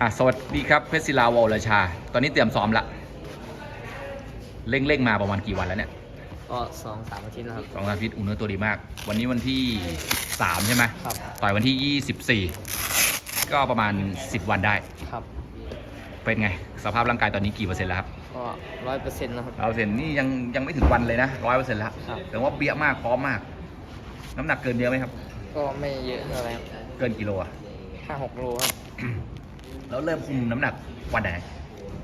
อะสวัสดีครับเพชรศิลาวอลราชา ตอนนี้เตรียมซ้อมละเร่งเร่งๆมาประมาณกี่วันแล้วเนี่ยก็สองสามอาทิตย์แล้วครับสองอาทิตย์อุ่นเนื้อตัวดีมาก วันนี้วันที่สามใช่ไหมครับต่อยวันที่ยี่สิบสี่ก็ประมาณสิบวันได้ครับ เป็นไง สภาพร่างกายตอนนี้กี่เปอร์เซ็นต์แล้วครับก็ร้อยเปอร์เซ็นต์แล้วครับเราเซ็นนี่ยังยังไม่ถึงวันเลยนะร้อยเปอร์เซ็นต์แล้วครับแต่ว่าเบี้ยมากพร้อมมาก น้ำหนักเกินเยอะไหมครับ ก็ไม่เยอะเท่าไหร่ครับเกินกิโลอะห้าหกโลครับ แล้วเริ่มคุมน้ำหนักวันไหน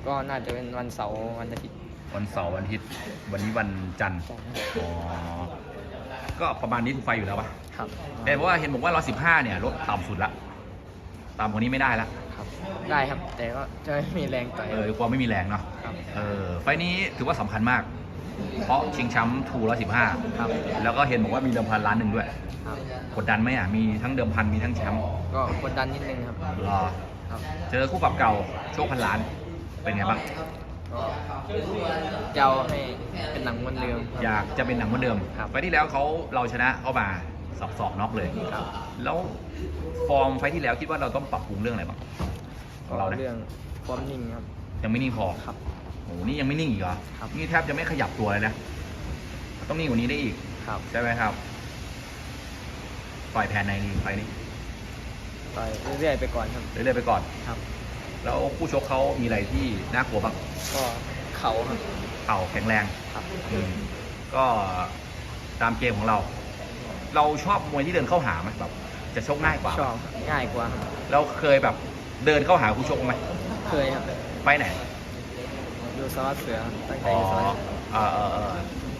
ก็น่าจะเป็นวันเสาร์วันอาทิตย์วันเสาร์วันอาทิตย์วันนี้วันจันทร์อ๋อก็ประมาณนี้ทุกไฟอยู่แล้วปะครับแต่เพราะว่าเห็นบอกว่า115เนี่ยลดต่ำสุดละต่ำกว่านี้ไม่ได้ละครับ ได้ครับ แต่ก็จะไม่มีแรงต่อย เออกลัวไม่มีแรงเนาะครับเออไฟล์นี้ถือว่าสำคัญมาก เพราะชิงแชมป์ทูละ15ครับ แล้วก็เห็นบอกว่ามีเดิมพันล้านหนึ่งด้วยครับกดดันไหมอะมีทั้งเดิมพันมีทั้งแชมป์ก็กดดันนิดนึงครับรอครับ เจอคู่ปรับเก่าโชคพันล้านเป็นไงบ้างก็จะเอาให้เป็นหนังเหมือนเดิมครับอยากจะเป็นหนังเหมือนเดิมครับไฟล์ที่แล้วเขาเราชนะเข้ามาสอบสอบน็อกเลยครับแล้วฟอร์มไฟล์ที่แล้วคิดว่าเราต้องปรับปรุงเรื่องอะไรบ้างของเรานะเรื่องความนิ่งครับยังไม่นิ่งพอครับโอ้โหนี่ยังไม่นิ่งอีกเหรอครับนี่แทบจะไม่ขยับตัวเลยนะ ต้องนิ่งกว่านี้ได้อีก ครับ ใช่ไหมครับ ปล่อยแผนในนี้ไฟล์นี้ ต่อยเรื่อยๆไปก่อนครับ เรื่อยๆไปก่อน ครับ แล้วคู่ชกเขามีอะไรที่น่ากลัวบ้างก็เข่าครับ เข่าแข็งแรงครับอืมก็ตามเกมของเรา เราชอบมวยที่เดินเข้าหาไหมแบบจะชกง่ายกว่า ชอบครับง่ายกว่าครับเราเคยแบบเดินเข้าหาคู่ชกไหมเคยครับไปไหนดูสวัสดิ์เสือตั้งใจอ๋อดูสวัสดิ์เออเออเออ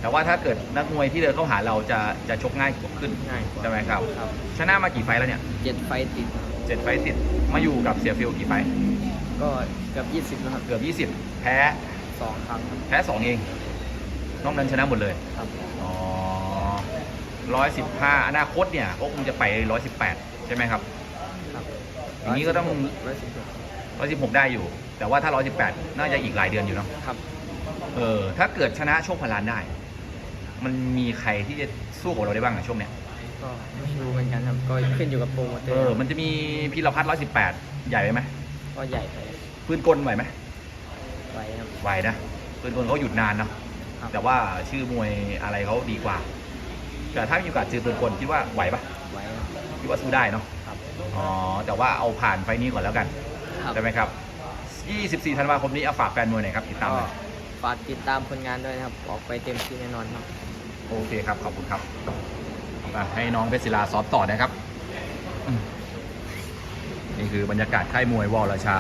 แต่ว่าถ้าเกิดนักมวยที่เดินเข้าหาเราจะจะชกง่ายกว่าขึ้นง่ายกว่า ใช่ไหมครับ ครับชนะมากี่ไฟล์แล้วเนี่ยเจ็ดไฟต์ติดเจ็ดไฟล์ติดมาอยู่กับเสียฟิลกี่ไฟล์ก็เกือบยี่สิบแล้วครับเกือบยี่สิบแพ้สองครั้งครับแพ้สองเองนอกนั้นชนะหมดเลยครับอ๋อร้อยสิบห้าอนาคตเนี่ยก็คงจะไปร้อยสิบแปดใช่ไหมครับ ครับอย่างนี้ก็ต้อง ร้อยสิบหกร้อยสิบหกได้อยู่ แต่ว่าถ้าร้อยสิบแปดน่าจะอีกหลายเดือนอยู่เนาะครับ เออถ้าเกิดชนะโชคพลานได้ มันมีใครที่จะสู้กับเราได้บ้างในช่วงเนี้ยก็ไม่รู้เหมือนกันครับก็ขึ้นอยู่กับโปรโมเตอเอร์อ มันจะมีพีรพัฒน์ร้อยสิบแปดใหญ่ไปไหมก็ใหญ่ไปปืนกลไหวไหมไว้ครับ ไหวนะปืนกลเขาหยุดนานเนาะครับ แต่ว่าชื่อมวยอะไรเขาดีกว่า แต่ถ้ามีโอกาสเจอปืนกลคิดว่าไหวปะไว้ครับคิดว่าสู้ได้เนาะครับอ๋อแต่ว่าเอาผ่านไฟล์นี้ก่อนแล้วกันครับใช่ไหมครับ 24 ธันวาคมนี้เอาฝากแฟนมวยหน่อยครับติดตามหก็น่อยฝากติดตามผลงานด้วยนะครับ ออกไปเต็มที่แน่นอนครับ โอเคครับ ขอบคุณครับให้น้องเพชรศิลาซ้อมต่อนะครับ นี่คือบรรยากาศค่ายมวยวอลราชา